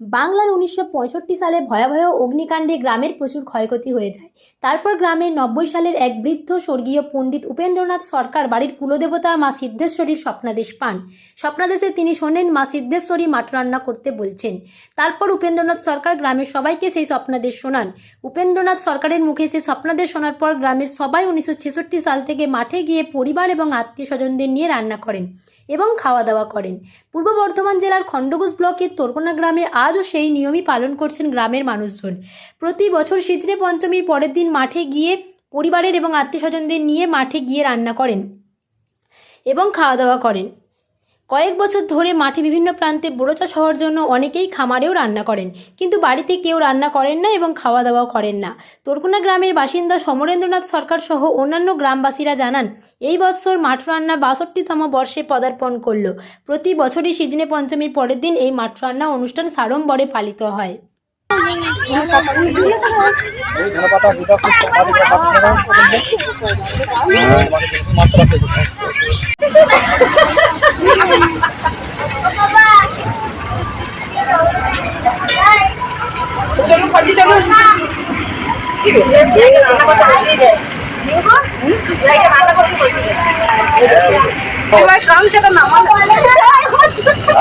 বাংলার উনিশশো পঁয়ষট্টি সালে ভয়াবহ অগ্নিকাণ্ডে গ্রামের প্রচুর ক্ষয়ক্ষতি হয়ে যায়। তারপর গ্রামে নব্বই সালের এক বৃদ্ধ স্বর্গীয় পণ্ডিত উপেন্দ্রনাথ সরকার বাড়ির কুলদেবতা মা সিদ্ধেশ্বরীর স্বপ্নাদেশ পান। স্বপ্নাদেশে তিনি শোনেন, মা সিদ্ধেশ্বরী মাঠ রান্না করতে বলছেন। তারপর উপেন্দ্রনাথ সরকার গ্রামের সবাইকে সেই স্বপ্নাদেশ শোনান। উপেন্দ্রনাথ সরকারের মুখে সেই স্বপ্নাদেশ শোনার পর গ্রামের সবাই উনিশশো ছেষট্টি সাল থেকে মাঠে গিয়ে পরিবার এবং আত্মীয় স্বজনদের নিয়ে রান্না করেন এবং খাওয়া দাওয়া করেন। পূর্ব বর্ধমান জেলার খণ্ডঘোষ ব্লকের তোরকোনা গ্রামে আজও সেই নিয়মই পালন করছেন গ্রামের মানুষজন। প্রতি বছর সিজনে পঞ্চমীর পরের দিন মাঠে গিয়ে পরিবারের এবং আত্মীয় স্বজনদের নিয়ে মাঠে গিয়ে রান্না করেন এবং খাওয়া দাওয়া করেন। কয়েক বছর ধরে মাঠে বিভিন্ন প্রান্তে বড়ো চাষ হওয়ার জন্য অনেকেই খামারেও রান্না করেন। কিন্তু বাড়িতে কেউ রান্না করেন না এবং খাওয়া দাওয়াও করেন না। তোরকুনা গ্রামের বাসিন্দা সমরেন্দ্রনাথ সরকার সহ অন্যান্য গ্রামবাসীরা জানান, এই বৎসর মাঠ রান্না বাষট্টিতম বর্ষে পদার্পণ করল। প্রতি বছরই সিজনে পঞ্চমীর পরের দিন এই মাঠ রান্না অনুষ্ঠান সাড়ম্বরে পালিত হয়।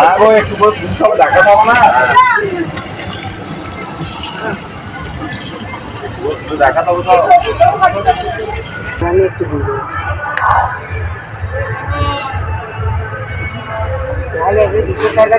আরও একটু সব দেখা পাবো না দেখা পাবো তো আমি একটু দিব তাহলে এবার দুটো টাকা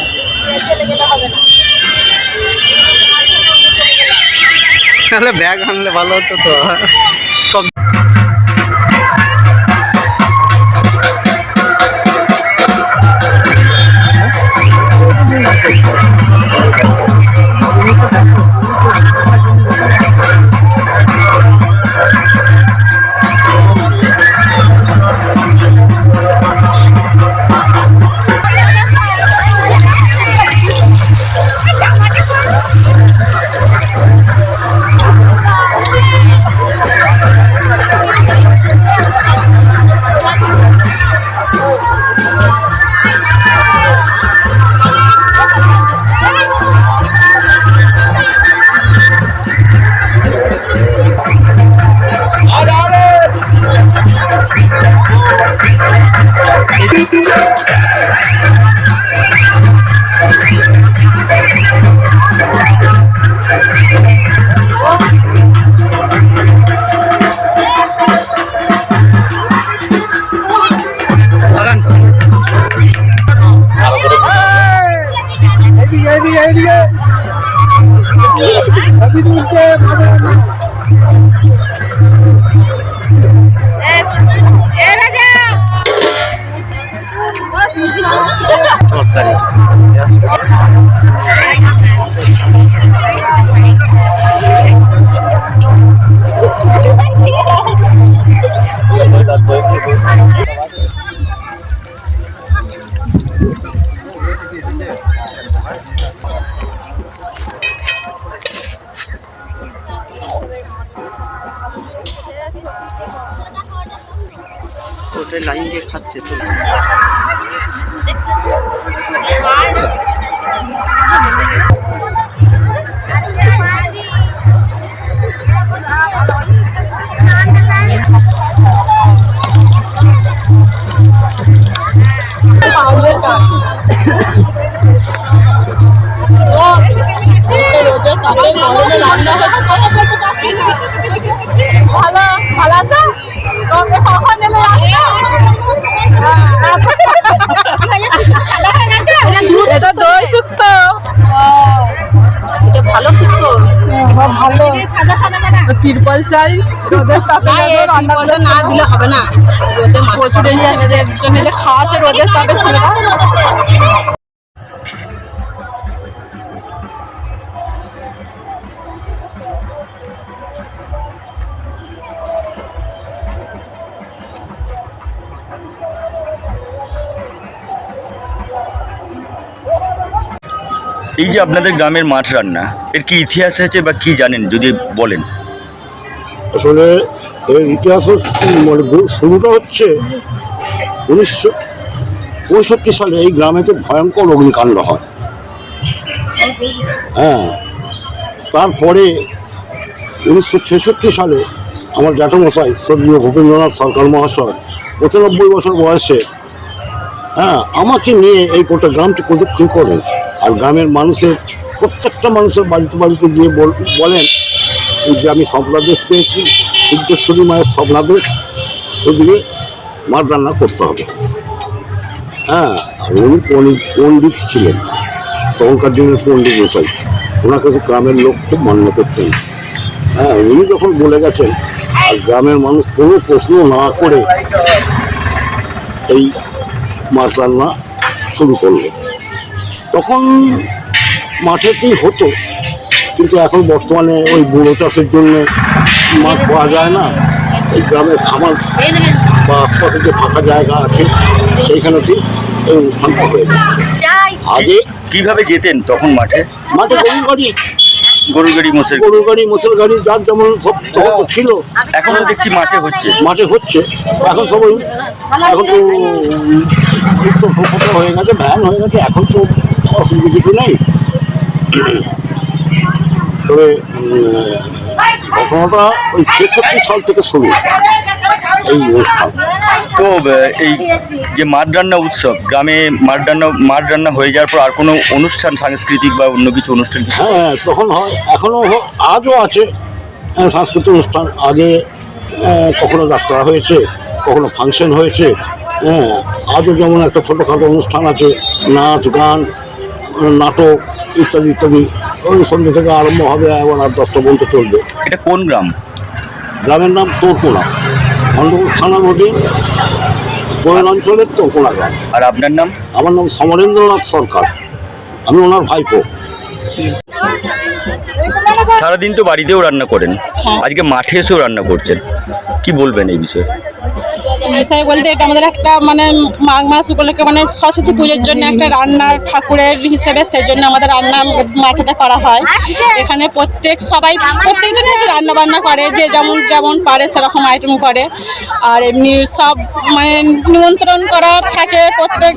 তাহলে ব্যাগ আনলে ভালো হতো তো। তরকারি ওটাই ভালো তিরপল চাই রোদের তাপে রান্না করে না দিলে হবে না। রোদে ছেলেদের খাওয়াচ্ছে রোদের তাপে ছেলেরা এই যে আপনাদের গ্রামের মাছ রান্না, এর কি ইতিহাস আছে বা কি জানেন, যদি বলেন? আসলে এর ইতিহাস মানে শুরুটা হচ্ছে উনিশশো পঁয়ষট্টি সালে এই গ্রামেতে ভয়ঙ্কর অগ্নিকাণ্ড হয়। হ্যাঁ তারপরে উনিশশো ছেষট্টি সালে আমার জ্যাঠামশাই স্বর্গীয় ভূপেন্দ্রনাথ সরকার মহাশয় পঁচানব্বই বছর বয়সে হ্যাঁ আমাকে নিয়ে এই গোটা গ্রামটি প্রদক্ষিণ করেন। আর গ্রামের মানুষের, প্রত্যেকটা মানুষের বাড়িতে বাড়িতে গিয়ে বল- বলেন যে আমি স্বপ্নাদেশ পেয়েছি, সিদ্ধেশ্বরী মায়ের স্বপ্নাদেশ ওদিকে মাছ রান্না করতে হবে। হ্যাঁ আর উনি পণ্ডিত ছিলেন, তখনকার দিনের পণ্ডিত মশাই। ওনার কাছে গ্রামের লোক খুব মান্য করতেন। হ্যাঁ উনি যখন বলে গেছেন, আর গ্রামের মানুষ কোনো প্রশ্ন না করে এই মাছ রান্না শুরু করল। তখন মাঠেতেই হতো? কিন্তু এখন বর্তমানে ওই বুড়ো চাষের জন্য মাছ পাওয়া যায় না। এই গ্রামের খামার বা আশপাশে যে ফাঁকা জায়গা আছে সেইখানেতেই এই অনুষ্ঠানটা হয়ে আগে কীভাবে যেতেন তখন মাঠে? মাঠে গরুর গাড়ি। গরুর গাড়ি মোষের গরুর গাড়ি মোষের গাড়ি যার যেমন সব ছিল। এখনও দেখছি মাঠে হচ্ছে। মাঠে হচ্ছে। এখন সবাই এখন তো হয়ে গেছে ভ্যান হয়ে গেছে এখন তো অসুবিধা কিছু নেই তবে ঘটনাটা ওই ছেষট্টি সাল থেকে শুরু এই অনুষ্ঠান তো এই যে মাঠ রান্না উৎসব গ্রামে মাঠ রান্না মাঠ রান্না হয়ে যাওয়ার পর আর কোনো অনুষ্ঠান সাংস্কৃতিক বা অন্য কিছু অনুষ্ঠান হ্যাঁ তখন হয় এখনও আজও আছে আহ, সাংস্কৃতিক অনুষ্ঠান। আগে কখনো যাত্রা হয়েছে কখনো ফাংশন হয়েছে হ্যাঁ আজও যেমন একটা ছোটোখাটো অনুষ্ঠান আছে নাচ গান নাটক ইত্যাদি ইত্যাদি ওই সন্ধ্যে থেকে আরম্ভ হবে এবং আর দশটা পর্যন্ত চলবে। এটা কোন গ্রাম? গ্রামের নাম তোরকোনা। খণ্ডপুর থানার অধীন গোয়েল অঞ্চলের তোরকোনা গ্রাম। আর আপনার নাম? আমার নাম সমরেন্দ্রনাথ সরকার। আমি ওনার ভাইপো। সারাদিন তো বাড়িতেও রান্না করেন। আজকে মাঠে এসেও রান্না করছেন। কি বলবেন এই বিষয়ে? বিষয়ে বলতে এটা আমাদের একটা মানে মাঘ মাস উপলক্ষে মানে সরস্বতী পুজোর জন্য একটা রান্নার ঠাকুরের হিসেবে সেই জন্য আমাদের রান্না মাঠেতে করা হয়। এখানে প্রত্যেক সবাই প্রত্যেকজনই রান্না বান্না করে যে যেমন যেমন পারে সেরকম আইটেম করে। আর এমনি সব মানে নিমন্ত্রণ করা থাকে প্রত্যেক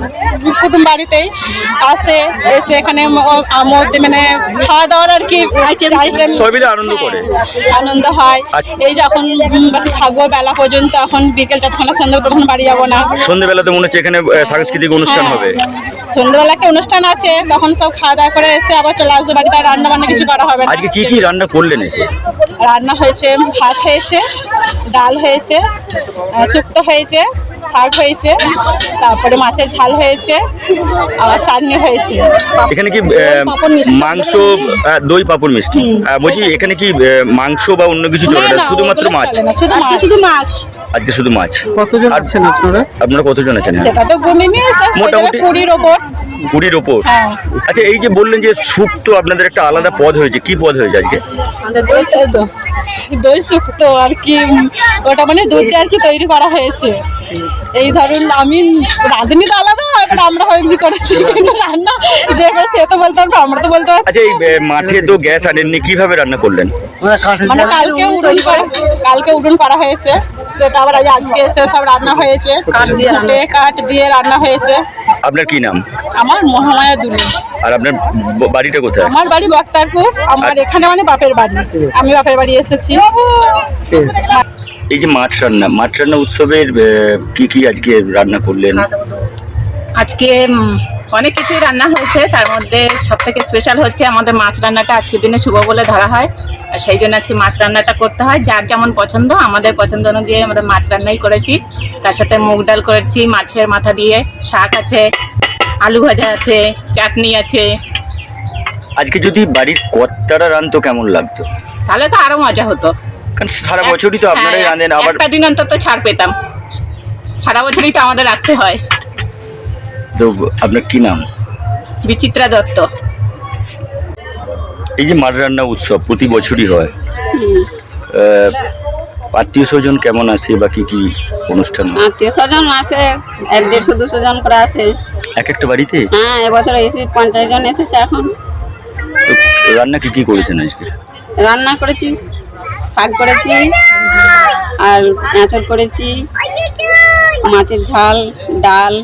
কুটুম বাড়িতেই। আসে এসে এখানে মধ্যে মানে খাওয়া দাওয়ার আর কি আইটেম আনন্দ করে? আনন্দ হয়। আচ্ছা। এই যখন থাকব বেলা পর্যন্ত এখন বিকেল যতক্ষণ তখন বাড়ি যাব না। সন্ধ্যেবেলাতে মনে হচ্ছে এখানে সাংস্কৃতিক অনুষ্ঠান হ্যাঁ। হবে। সন্ধ্যাবেলা একটা অনুষ্ঠান আছে তখন সব খাওয়া দাওয়া করে এসে আবার চলে আসব বাড়িতে আর রান্না বান্না কিছু করা হবে না। আজকে কি কি রান্না করলেন এসে? রান্না হয়েছে ভাত হয়েছে ডাল হয়েছে শুক্তো হয়েছে শাক হয়েছে তারপরে মাছের ঝাল হয়েছে আবার চাটনি হয়েছে। এখানে কি। মাংস দই পাপড় মিষ্টি? বলছি এখানে কি মাংস বা অন্য কিছু চলে না, শুধুমাত্র মাছ? শুধু মাছ। শুধু মাছ? আজকে শুধু মাছ। কতজন আছেন আপনারা? আপনারা কতজন আছেন? সেটা তো গুনিনি মোটামুটি- কুড়ির ওপর। কুড়ির ওপর। হ্যাঁ। আচ্ছা এই যে বললেন যে স্যুপ তো আপনাদের একটা আলাদা পদ হয়েছে কি পদ হয়েছে আজকে? দই দই শুক্তো আর কি ওটা মানে দুধ দিয়ে আর কি তৈরি করা হয়েছে। এই ধরুন আমি রাঁধুনি তো আলাদা এবার আমরা এমনি করেছি কিন্তু রান্না যে এবার সে তো বলতে পারব আমরা তো বলতে পারছি। আচ্ছা এই মাঠে তো গ্যাস আনেননি কীভাবে রান্না করলেন? মানে কালকে উড়ন করা কালকে উড়ন করা হয়েছে সেটা আবার আজ আজকে এসে সব রান্না হয়েছে। ফুটে কাঠ দিয়ে রান্না হয়েছে। আপনার কি নাম? আমার মহামায়া দুলি। আর আপনার বাড়িটা কোথায়? আমার বাড়ি বক্তারপুর আমার এখানে মানে বাপের বাড়ি। আমি বাপের বাড়ি এসেছি। এই যে মাছ রান্না মাছ রান্না উৎসবের কি কি আজকে রান্না করলেন? আজকে অনেক কিছুই রান্না হয়েছে। তার মধ্যে সব থেকে স্পেশাল হচ্ছে আমাদের মাছ রান্নাটা আজকের দিনে শুভ বলে ধরা হয়। আর সেই জন্য আজকে মাছ রান্নাটা করতে হয়। যার যেমন পছন্দ আমাদের পছন্দ অনুযায়ী আমরা মাছ রান্নাই করেছি। তার সাথে মুগ ডাল করেছি মাছের মাথা দিয়ে। শাক আছে আলু ভাজা আছে চাটনি আছে। আজকে যদি বাড়ির কর্তারা রানতো কেমন লাগতো? তাহলে তো আরও মজা হতো। কারণ সারা বছরই তো আপনারাই হ্যাঁ, রাঁধেন আবার একটা দিন অন্তত ছাড় পেতাম। সারা বছরই তো আমাদের রাখতে হয়। তো আপনার কি নাম? বিচিত্রা দত্ত। এই যে মাছ রান্না উৎসব প্রতি বছরই হয়। আত্মীয় স্বজন কেমন আসে বা কি কি অনুষ্ঠান? হয়? আত্মীয় স্বজন আসে এক দেড়শো দুশো জন করে আসে এক একটা বাড়িতে? হ্যাঁ এবছর এসে পঞ্চাশ জন এসেছে এখন। তো রান্না কি কি করেছেন আজকে? রান্না করেছি শাক করেছি আর এঁচড় করেছি মাছের ঝাল ডাল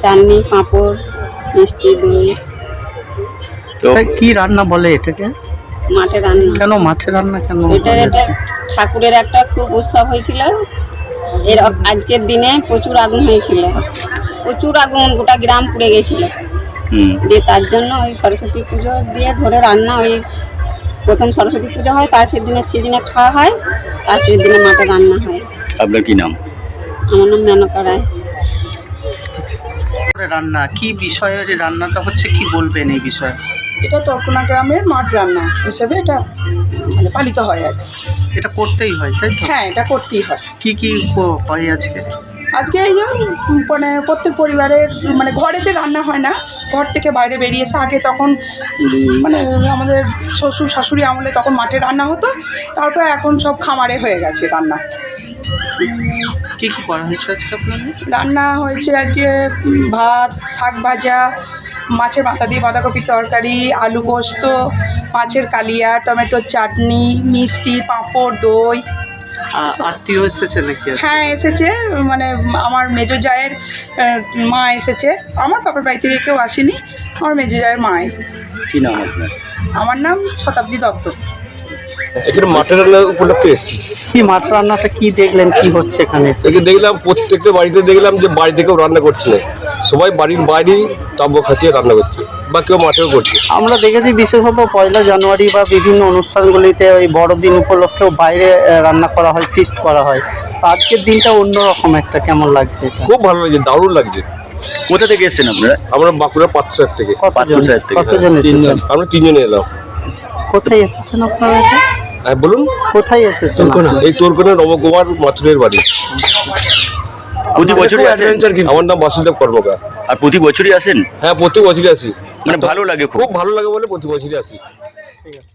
চাটনি পাঁপড় মিষ্টি দই। তো কি রান্না বলে এটাকে? মাঠে রান্না। কেন মাঠের রান্না কেন এটা এটা ঠাকুরের একটা খুব উৎসব হয়েছিল। এর আজকের দিনে প্রচুর আগুন হয়েছিল। প্রচুর আগুন গোটা গ্রাম পুড়ে গেছিল। দিয়ে তার জন্য ওই সরস্বতী পুজো দিয়ে ধরে রান্না ওই প্রথম সরস্বতী পুজো হয় তারপরের দিনে সিজনে খাওয়া হয় তারপরের দিনে মাঠে রান্না হয়। আপনার কি নাম? আমার নাম মেনকা রায়। রান্না কি বিষয়ের রান্নাটা হচ্ছে কি বলবেন এই বিষয়ে? এটা তর্কনা গ্রামের মাঠ রান্না হিসেবে এটা মানে পালিত হয় আর কি। এটা করতেই হয় তাই তো? হ্যাঁ এটা করতেই হয়। কি কি হয় আজকে? আজকে এই যে মানে প্রত্যেক পরিবারের মানে ঘরেতে রান্না হয় না ঘর থেকে বাইরে বেরিয়েছে। আগে তখন মানে আমাদের শ্বশুর শাশুড়ি আমলে তখন মাঠে রান্না হতো। তারপর এখন সব খামারে হয়ে গেছে রান্না। কি কি করা হয়েছে আজকে আপনাদের? রান্না হয়েছে আজকে ভাত শাক ভাজা মাছের মাথা দিয়ে বাঁধাকপির তরকারি আলু পোস্ত মাছের কালিয়া টমেটোর চাটনি মিষ্টি পাঁপড় দই আত্মীয় এসেছে নাকি? হ্যাঁ এসেছে। মানে আমার মেজো জায়ের মা এসেছে। আমার বাবার বাড়ি থেকে কেউ আসেনি। আমার মেজো জায়ের মা এসেছে। কি নাম আপনার? আমার নাম শতাব্দী দত্ত। এখানে মাঠের উপলক্ষে এসেছি। কি মাঠ রান্নাটা কি দেখলেন? কি হচ্ছে এখানে দেখলাম প্রত্যেকটা বাড়িতে দেখলাম যে বাড়ি থেকেও রান্না করছে সবাই বাড়ির বাইরেই তাম্ব খাঁচিয়ে রান্না করছে। বা কেউ মাঠেও করছে? আমরা দেখেছি বিশেষত পয়লা জানুয়ারি বা বিভিন্ন অনুষ্ঠানগুলিতে ওই বড়দিন উপলক্ষেও বাইরে রান্না করা হয় ফিস্ট করা হয়। তো আজকের দিনটা অন্যরকম একটা কেমন লাগছে এটা? খুব ভালো লাগছে দারুণ লাগছে। কোথা থেকে এসেছেন আপনারা? আমরা বাঁকুড়া পাঁচশো থেকে। সাহেব থেকে। কতজন এসেছেন? আমরা তিনজনে এলাম। কোথায় এসেছেন আপনারা হ্যাঁ বলুন। কোথায় এসেছেন? এই তোরকোনা নবকুমার মাথুরের বাড়ি। প্রতি বছরই আসেন? আমার নাম বাসুদেব কর্মকার। আর প্রতি বছরই আসেন? হ্যাঁ প্রতি বছরই আসি। মানে ভালো লাগে খুব। ভালো লাগে বলে প্রতি বছরই আসি। ঠিক আছে।